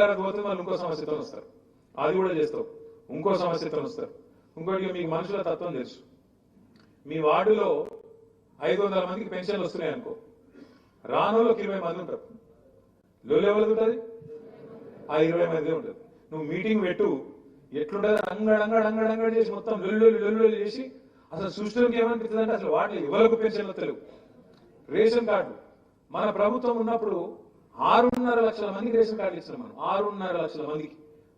పోతే వాళ్ళు ఇంకో సమస్యతో వస్తారు. అది కూడా చేస్తావు. ఇంకో సమస్యతో వస్తారు. ఇంకోటి మీకు మనుషుల తత్వం తెలుసు. మీ వార్డులో ఐదు వందల మందికి పెన్షన్లు వస్తున్నాయి అనుకో. రానోళ్ళకి ఇరవై మంది ఉంటారు. లోలు ఎవరిది ఉంటుంది? ఆ ఇరవై మంది ఉంటుంది. నువ్వు మీటింగ్ పెట్టు. ఎట్లుంటుంది? అంగడ్ అంగడ్ చేసి మొత్తం లొల్లు లొల్లు చేసి అసలు సృష్టిలోకి ఏమనిపిస్తుంది అంటే అసలు వాటి ఎవరికి పెన్షన్లు తెలియవు రేషన్ కార్డు. మన ప్రభుత్వం ఉన్నప్పుడు ఆరున్నర లక్షల మందికి రేషన్ కార్డు ఇచ్చినాం మనం. ఆరున్నర లక్షల మందికి.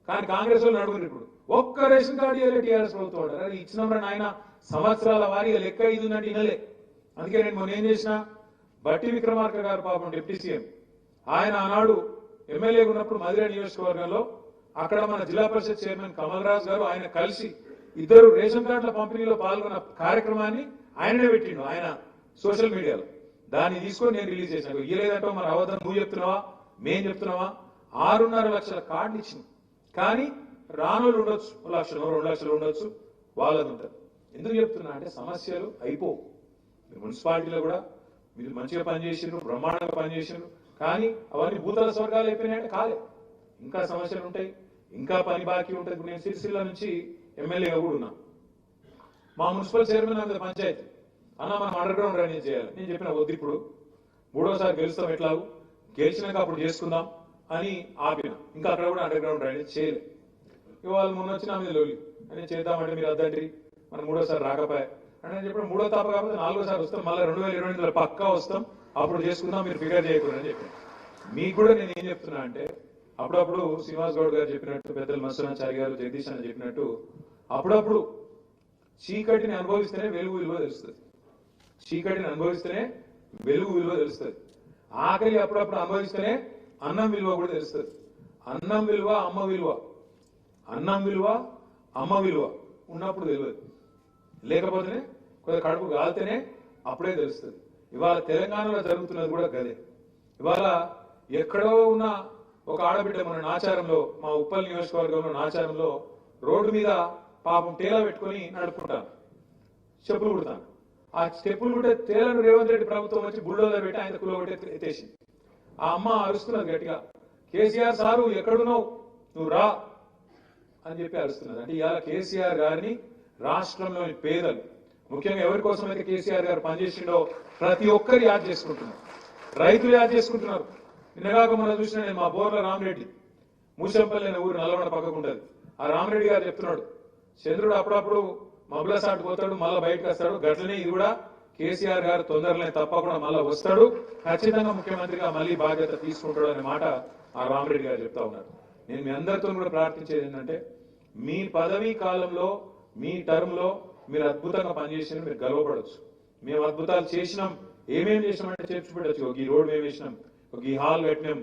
కానీ కాంగ్రెస్ వాళ్ళు నడుగురు ఇప్పుడు. ఒక్క రేషన్ కార్డు ఇవ్వలే టీఆర్ఎస్ ప్రభుత్వం అరే ఇచ్చినప్పుడు ఆయన సంవత్సరాల వారీగా లెక్క ఇది ఉందంటే ఇనలే. అందుకే నేను మొన్న ఏం చేసిన? బట్టి విక్రమార్క గారు పాపం డిప్యూటీ సీఎం. ఆయన ఆనాడు ఎమ్మెల్యే ఉన్నప్పుడు మధుర నియోజకవర్గంలో అక్కడ మన జిల్లా పరిషత్ చైర్మన్ కమల్ రాజు గారు ఆయన కలిసి ఇద్దరు రేషన్ కార్డుల పంపిణీలో పాల్గొన్న కార్యక్రమాన్ని ఆయననే పెట్టిండు ఆయన సోషల్ మీడియాలో. దాన్ని తీసుకొని నేను రిలీజ్ చేశాను. ఇయ్యలేదంటే మరి అవధం నువ్వు చెప్తున్నావా? మేం చెప్తున్నావా? ఆరున్నర లక్షల కార్డులు ఇచ్చింది కానీ రానులు ఉండొచ్చు. ఒక లక్షలు రెండు లక్షలు ఉండొచ్చు. వాళ్ళది ఉంటుంది. ఎందుకు చెప్తున్నా అంటే సమస్యలు అయిపోవు. మీరు మున్సిపాలిటీలో కూడా మీరు మంచిగా పనిచేసిండ్రు బ్రహ్మాండంగా పనిచేసిండ్రు కానీ అవన్నీ భూతల స్వర్గాలు అయిపోయినాయంటే కాలే. ఇంకా సమస్యలు ఉంటాయి. ఇంకా పని బాకీ ఉంటుంది. నేను సిరిసిల్ల నుంచి ఎమ్మెల్యేగా కూడా ఉన్నా. మా మున్సిపల్ చైర్మన్ అంత పంచాయతీ. అన్న మనం అండర్ గ్రౌండ్ డ్రైనేజ్ చేయాలి? నేను చెప్పిన వద్దు ఇప్పుడు. మూడోసారి గెలుస్తాం ఎట్లా గెలిచినాక అప్పుడు చేసుకుందాం అని ఆపిన. ఇంకా అక్కడ కూడా అండర్ గ్రౌండ్ డ్రైనేజ్ చేయలే. ఇవాళ మొన్న వచ్చిన మీద లోలి అని చేద్దామంటే మీరు అద్దండి. మనం మూడోసారి రాకపోయా. అని నేను చెప్పిన మూడో తాప కాకపోతే నాలుగోసారి వస్తాం. మళ్ళీ రెండు వేల ఇరవై ఎనిమిదిలో పక్కా వస్తాం. అప్పుడు చేసుకుందాం మీరు ఫిగర్ చేయకూడదు అని చెప్పాను. మీకు కూడా నేను ఏం చెప్తున్నా అంటే అప్పుడప్పుడు శ్రీనివాస్ గౌడ్ గారు చెప్పినట్టు పెద్దలు మత్స్యనాచారి గారు జగదీష్ అని చెప్పినట్టు అప్పుడప్పుడు చీకటిని అనుభవిస్తేనే వెలుగు విలువ తెలుస్తుంది. చీకటిని అనుభవిస్తేనే వెలుగు విలువ తెలుస్తుంది. ఆకలి అప్పుడప్పుడు అనుభవిస్తేనే అన్నం విలువ కూడా తెలుస్తుంది. అన్నం విలువ అమ్మ విలువ. అన్నం విలువ అమ్మ విలువ ఉన్నప్పుడు తెలియదు. లేకపోతేనే కొంత కడుపు కాలితేనే అప్పుడే తెలుస్తుంది. ఇవాళ తెలంగాణలో జరుగుతున్నది కూడా గదే. ఇవాళ ఎక్కడో ఉన్న ఒక ఆడబిడ్డ మన నాచారంలో మా ఉప్పల్ నియోజకవర్గంలో నాచారంలో రోడ్డు మీద పాపం టేలా పెట్టుకొని నడుపుకుంటాను. చెప్పులు కుడతాను. ఆ స్టెప్పులు కూడా తేలను రేవంత్ రెడ్డి ప్రభుత్వం వచ్చి బుల్డోజర్ పెట్టి ఆయన కులో కొట్టి ఎత్తేసింది. ఆ అమ్మ అరుస్తున్నది గట్టిగా కేసీఆర్ సారు ఎక్కడున్నావు? నువ్వు రా అని చెప్పి అరుస్తున్నది. అంటే ఇవాళ కేసీఆర్ గారిని రాష్ట్రంలోని పేదలు ముఖ్యంగా ఎవరి కోసం అయితే కేసీఆర్ గారు పనిచేసిండో ప్రతి ఒక్కరు యాద్ చేసుకుంటున్నారు. రైతులు యాద్ చేసుకుంటున్నారు. నిన్నగాక మనం చూసిన నేను మా బోర్ల రామరెడ్డి మూసంపల్లి అనే ఊరు నల్లగొండ పక్కకు ఆ రామరెడ్డి గారు చెప్తున్నాడు చంద్రుడు అప్పుడప్పుడు మబ్బుల పోతాడు మళ్ళీ బయటకు వస్తాడు. గట్లనే ఇది కూడా కేసీఆర్ గారు తొందరలే తప్పకుండా మళ్ళీ వస్తాడు. ఖచ్చితంగా ముఖ్యమంత్రిగా మళ్ళీ బాధ్యత తీసుకుంటాడు అనే మాట ఆ రామరెడ్డి గారు చెప్తా ఉన్నారు. నేను మీ అందరితో కూడా ప్రార్థించేది ఏంటంటే మీ పదవీ కాలంలో మీ టర్మ్లో మీరు అద్భుతంగా పనిచేసిన మీరు గర్వపడవచ్చు మేము అద్భుతాలు చేసినాం. ఏమేమి చేసినాం అంటే చెప్పి పెట్టచ్చు. ఒక ఈ రోడ్ మేము వేసినాం ఒక ఈ హాల్ కట్టినాం.